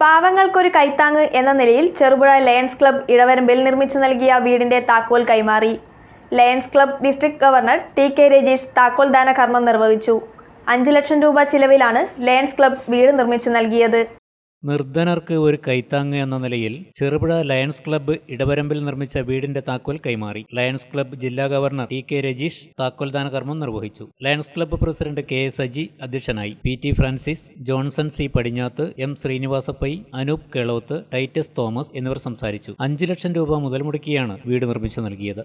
പാവങ്ങൾക്കൊരു കൈത്താങ്ങ് എന്ന നിലയിൽ Cherupuzha lions club ഇടവരമ്പിൽ നിർമ്മിച്ചു നൽകിയ വീടിന്റെ താക്കോൽ കൈമാറി. Lions club district governor T K Rajeesh താക്കോൽ ദാന കർമ്മം നിർവഹിച്ചു. അഞ്ച് ലക്ഷം രൂപ ചിലവിലാണ് ലയൺസ് ക്ലബ് വീട് നിർമ്മിച്ചു നൽകിയത്. നിർധനർക്ക് ഒരു കൈത്താങ് എന്ന നിലയിൽ ചെറുപുഴ ലയൺസ് ക്ലബ്ബ് ഇടവരമ്പിൽ നിർമ്മിച്ച വീടിന്റെ താക്കോൽ കൈമാറി. ലയൺസ് ക്ലബ്ബ് ജില്ലാ ഗവർണർ ടി കെ രജീഷ് താക്കോൽദാന കർമ്മം നിർവഹിച്ചു. Lions club president K S Aji അധ്യക്ഷനായി. P T Francis Johnson C Padinjath M Srinivasapai Anoop Keloth Titus Thomas എന്നിവർ സംസാരിച്ചു. അഞ്ച് ലക്ഷം രൂപ മുതൽ മുടക്കിയാണ് വീട് നിർമ്മിച്ചു നൽകിയത്.